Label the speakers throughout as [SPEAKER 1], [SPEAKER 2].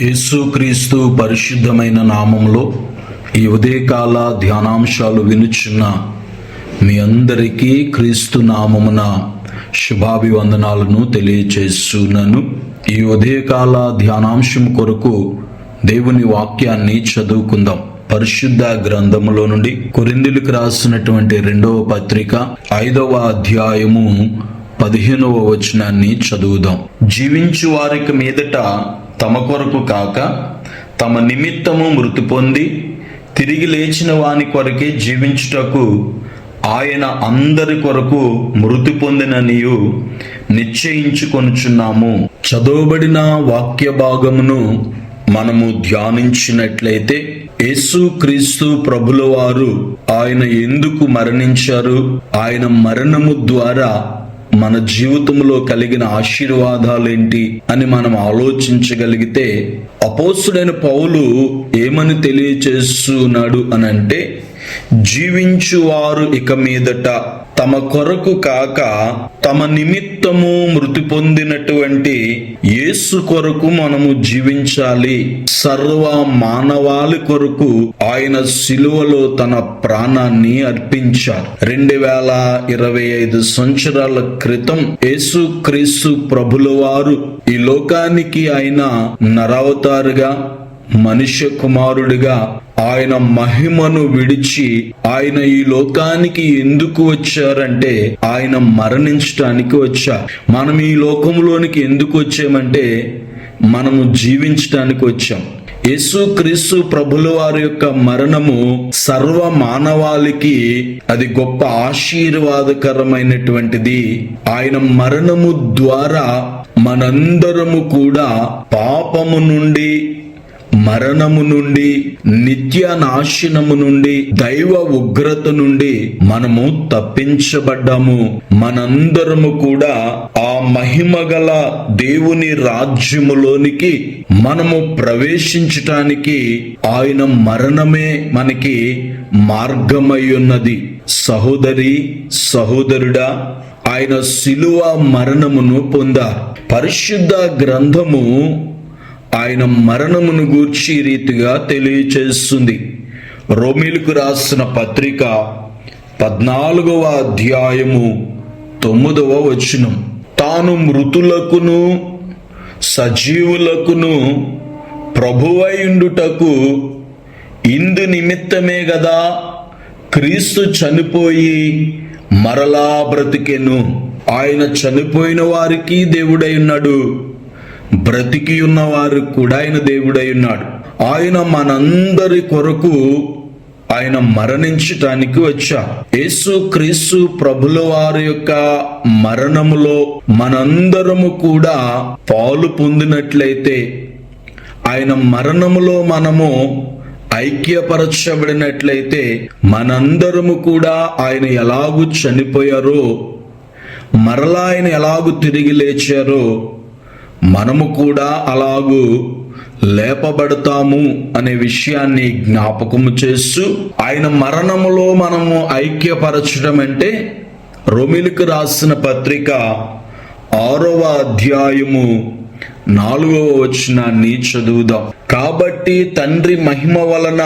[SPEAKER 1] యేసుక్రీస్తు పరిశుద్ధమైన నామంలో ఈ ఉదయకాల ధ్యానాంశాలు వినుచున్న మీ అందరికీ క్రీస్తు నామమున శుభాభివందనాలను తెలియచేస్తున్నాను. ఈ ఉదయకాల ధ్యానాంశం కొరకు దేవుని వాక్యాన్ని చదువుకుందాం. పరిశుద్ధ గ్రంథములో నుండి కొరిందులకు రాసినటువంటి రెండవ పత్రిక ఐదవ అధ్యాయము పదిహేనవ వచనాన్ని చదువుదాం. జీవించు వారికి మీదట తమ కొరకు కాక తమ నిమిత్తము మృతి పొంది తిరిగి లేచిన వాని కొరకే జీవించుటకు ఆయన అందరి కొరకు మృతి పొందిననియు నిశ్చయించుకొనుచున్నాము. చదవబడిన వాక్య భాగమును మనము ధ్యానించినట్లయితే యేసు క్రీస్తు ప్రభుల వారు ఆయన ఎందుకు మరణించారు? ఆయన మరణము ద్వారా మన జీవితంలో కలిగిన ఆశీర్వాదాలేంటి అని మనం ఆలోచించగలిగితే అపోసుడైన పౌలు ఏమని తెలియచేస్తున్నాడు అని అంటే జీవించువారు ఇక మీదట తమ కొరకు కాక తమ నిమిత్తము మృతి పొందినటువంటి యేసు కొరకు మనము జీవించాలి. సర్వ మానవాళి కొరకు ఆయన సిలువలో తన ప్రాణాన్ని అర్పించారు. రెండు వేల ఇరవై ఐదు సంవత్సరాల క్రితం యేసు క్రీస్తు ప్రభుల వారు ఈ లోకానికి ఆయన నరావతారుగా మనుష్య కుమారుడిగా ఆయన మహిమను విడిచి ఆయన ఈ లోకానికి ఎందుకు వచ్చారంటే ఆయన మరణించటానికి వచ్చారు. మనం ఈ లోకంలోనికి ఎందుకు వచ్చామంటే మనము జీవించటానికి వచ్చాం. యేసు క్రీస్తు ప్రభుల వారి యొక్క మరణము సర్వ మానవాళికి అది గొప్ప ఆశీర్వాదకరమైనటువంటిది. ఆయన మరణము ద్వారా మనందరము కూడా పాపము నుండి మరణము నుండి నిత్య నాశనము నుండి దైవ ఉగ్రత నుండి మనము తప్పించబడ్డాము. మనందరము కూడా ఆ మహిమ గల దేవుని రాజ్యములోనికి మనము ప్రవేశించటానికి ఆయన మరణమే మనకి మార్గమై ఉన్నది సహోదరి సహోదరుడా ఆయన శిలువ మరణమును పొందారు. పరిశుద్ధ గ్రంథము ఆయన మరణమును గూర్చి రీతిగా తెలియచేస్తుంది. రోమిలకు రాసిన పత్రిక పద్నాలుగవ అధ్యాయము తొమ్మిదవ వచనం. తాను మృతులకును సజీవులకును ప్రభువైండుటకు ఇందు నిమిత్తమే గదా క్రీస్తు చనిపోయి మరలా బ్రతికెను. ఆయన చనిపోయిన వారికి దేవుడై ఉన్నాడు. బ్రతికి ఉన్నవారు కూడా ఆయన దేవుడై ఉన్నాడు. ఆయన మనందరి కొరకు ఆయన మరణించటానికి వచ్చా. యేసు క్రీస్తు ప్రభుల వారి యొక్క మరణములో మనందరము కూడా పాలు పొందినట్లయితే ఆయన మరణములో మనము ఐక్యపరచబడినట్లయితే మనందరము కూడా ఆయన ఎలాగూ చనిపోయారో మరలా ఆయన ఎలాగూ తిరిగి లేచారో మనము కూడా అలాగూ లేపబడతాము అనే విషయాన్ని జ్ఞాపకము చేస్తూ ఆయన మరణములో మనము ఐక్యపరచడం అంటే రొమిలికి రాసిన పత్రిక ఆరవ అధ్యాయము నాలుగవ వచనాన్ని చదువుదాం. కాబట్టి తండ్రి మహిమ వలన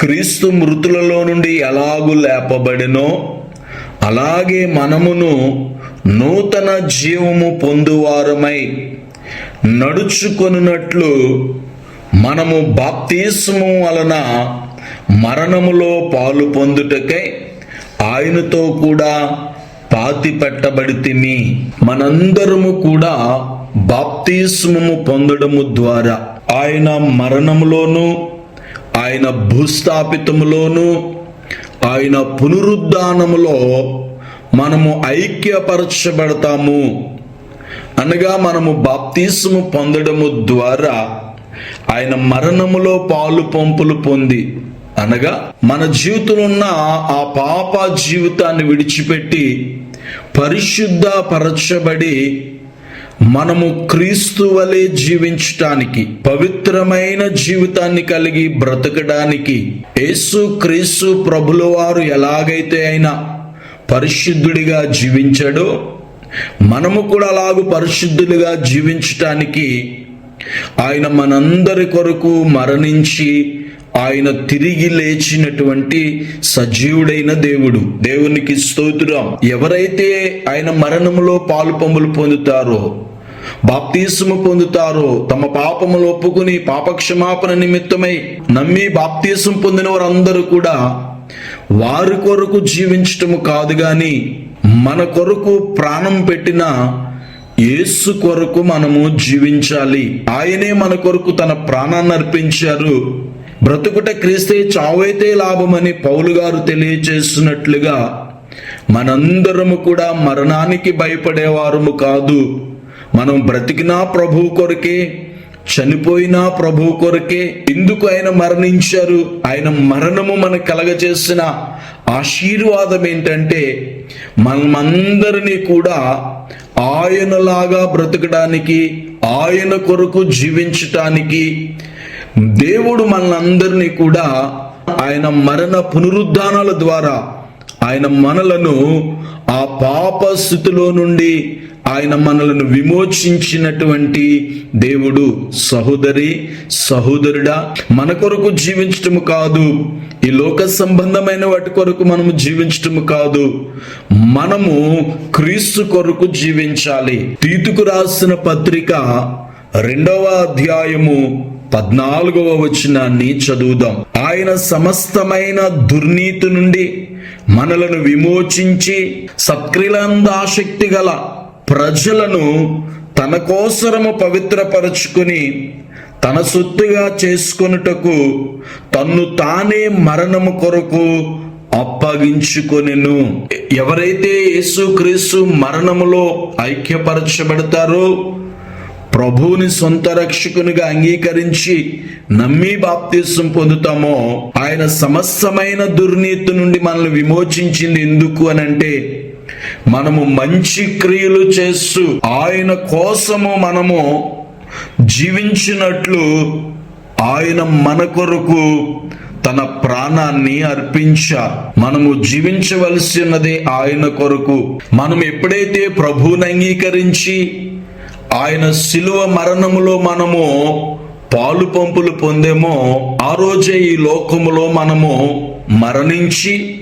[SPEAKER 1] క్రీస్తు మృతులలో నుండి ఎలాగు లేపబడినో అలాగే మనమును నూతన జీవము పొందువారమై నడుచుకొనున్నట్లు మనము బాప్తీసము వలన మరణములో పాలు పొందుటకై ఆయనతో కూడా పాతి పెట్టబడితిమి. మనందరము కూడా బాప్తీస్మము పొందడము ద్వారా ఆయన మరణములోను ఆయన భూస్థాపితములోను ఆయన పునరుద్ధానములో మనము ఐక్యపరచబడతాము. అనగా మనము బాప్తీసము పొందడము ద్వారా ఆయన మరణములో పాలు పంపులు పొంది అనగా మన జీవితంలో ఉన్న ఆ పాప జీవితాన్ని విడిచిపెట్టి పరిశుద్ధ పరచబడి మనము క్రీస్తు వలె జీవించటానికి పవిత్రమైన జీవితాన్ని కలిగి బ్రతకడానికి యేసు క్రీస్తు ప్రభుల వారు ఎలాగైతే అయినా పరిశుద్ధుడిగా జీవించాడో. మనము కూడా అలాగు పరిశుద్ధులుగా జీవించటానికి ఆయన మనందరి కొరకు మరణించి ఆయన తిరిగి లేచినటువంటి సజీవుడైన దేవుడు. దేవునికి స్తోత్రం. ఎవరైతే ఆయన మరణములో పాలు పంపులు పొందుతారో బాప్తీసము పొందుతారో తమ పాపములు ఒప్పుకుని పాపక్షమాపణ నిమిత్తమై నమ్మి బాప్తీసం పొందిన వారందరూ కూడా వారి కొరకు జీవించటము కాదు కానీ మన కొరకు ప్రాణం పెట్టిన యేసు కొరకు మనము జీవించాలి. ఆయనే మన కొరకు తన ప్రాణాన్ని అర్పించారు. బ్రతుకుట క్రీస్తే చావైతే లాభమని పౌలు గారు తెలియచేస్తున్నట్లుగా మనందరము కూడా మరణానికి భయపడేవారము కాదు. మనం బ్రతికినా ప్రభు కొరకే చనిపోయినా ప్రభు కొరకే ఎందుకు ఆయన మరణించారు? ఆయన మరణము మనకు కలగజేసిన ఆశీర్వాదం ఏంటంటే మనమందరినీ కూడా ఆయనలాగా బ్రతకడానికి ఆయన కొరకు జీవించటానికి దేవుడు మనందరినీ కూడా ఆయన మరణ పునరుద్ధానాల ద్వారా ఆయన మనలను ఆ పాప స్థితిలో నుండి ఆయన మనలను విమోచించినటువంటి దేవుడు సహోదరి సహోదరుడా మన కొరకు జీవించటము కాదు. ఈ లోక సంబంధమైన వాటి కొరకు మనము జీవించటము కాదు. మనము క్రీస్తు కొరకు జీవించాలి. తీతుకు రాసిన పత్రిక రెండవ అధ్యాయము పద్నాలుగవ వచనాన్ని చదువుదాం. ఆయన సమస్తమైన దుర్నీతి నుండి మనలను విమోచించి సత్క్రియలందాశక్తి గల ప్రజలను తన కోసరము పవిత్రపరచుకుని తన సొత్తుగా చేసుకొనుటకు తన్ను తానే మరణము కొరకు అప్పగించుకొనెను. ఎవరైతే యేసుక్రీస్తు మరణములో ఐక్యపరచబడతారో ప్రభువుని సొంత రక్షకునిగా అంగీకరించి నమ్మి బాప్తీసం పొందుతామో ఆయన సమస్తమైన దుర్నీతి నుండి మనల్ని విమోచించింది ఎందుకు అని అంటే మనము మంచి క్రియలు చేస్తూ ఆయన కోసము మనము జీవించినట్లు ఆయన మన కొరకు తన ప్రాణాన్ని అర్పించా. మనము జీవించవలసినది ఆయన కొరకు. మనం ఎప్పుడైతే ప్రభువుని అంగీకరించి ఆయన శిలువ మరణములో మనము పాలు పంపులు పొందేమో ఆ రోజే ఈ లోకములో మనము మరణించి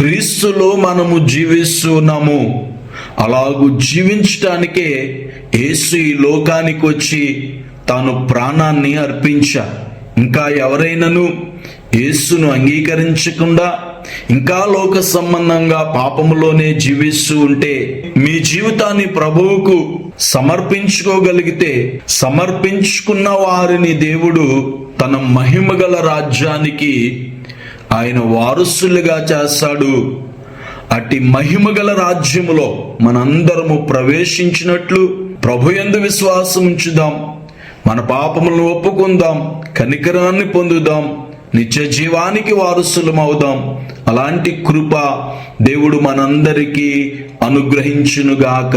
[SPEAKER 1] క్రీస్తులో మనము జీవిస్తున్నాము. అలాగూ జీవించటానికే యేసు ఈ లోకానికి వచ్చి తాను ప్రాణాన్ని అర్పించా. ఇంకా ఎవరైనాను యేసును అంగీకరించకుండా ఇంకా లోక సంబంధంగా పాపములోనే జీవిస్తూ ఉంటే మీ జీవితాన్ని ప్రభువుకు సమర్పించుకోగలిగితే సమర్పించుకున్న వారిని దేవుడు తన మహిమగల రాజ్యానికి ఆయన వారసులుగా చేస్తాడు. అట్టి మహిమగల రాజ్యములో మనందరము ప్రవేశించినట్లు ప్రభు ఎందు విశ్వాసం ఉంచుదాం. మన పాపములను ఒప్పుకుందాం. కనికరాన్ని పొందుదాం. నిత్య జీవానికి వారసులమవుదాం. అలాంటి కృప దేవుడు మనందరికీ అనుగ్రహించునుగాక.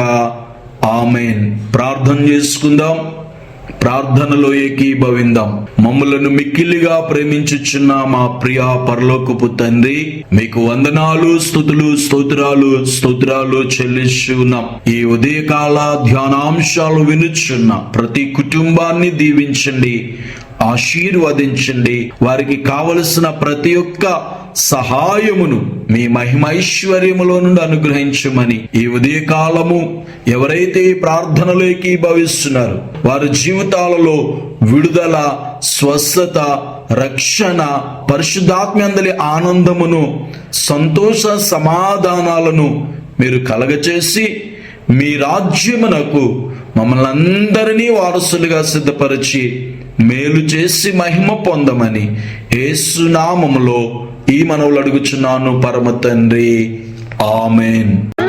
[SPEAKER 1] ఆమెన్. ప్రార్థన చేసుకుందాం. ప్రార్థనలో ఏకీభవిందాం. మమ్మలను మిక్కిలిగా ప్రేమించుచున్న మా ప్రియ పరలోకపు తండ్రి మీకు వందనాలు స్థుతులు స్తోత్రాలు స్తోత్రాలు చెల్లిస్తున్నాం ఈ ఉదయకాల ధ్యానాంశాలు వినుచున్న ప్రతి కుటుంబాన్ని దీవించండి ఆశీర్వదించండి. వారికి కావలసిన ప్రతి ఒక్క సహాయమును మీ మహిమైశ్వర్యములో నుండి అనుగ్రహించమని ఈ ఉదయకాలము ఎవరైతే ఈ ప్రార్థనలోకి భావిస్తున్నారు వారి జీవితాలలో విడుదల స్వస్థత రక్షణ పరిశుద్ధాత్మ్యందలి ఆనందమును సంతోష సమాధానాలను మీరు కలగచేసి మీ రాజ్యమునకు మమ్మల్ని అందరినీ వారసులుగా సిద్ధపరిచి మేలు చేసి మహిమ పొందమని ఏసునామములో ఈ మనవులు అడుగుచున్నాను పరమ తండ్రి. ఆమెన్.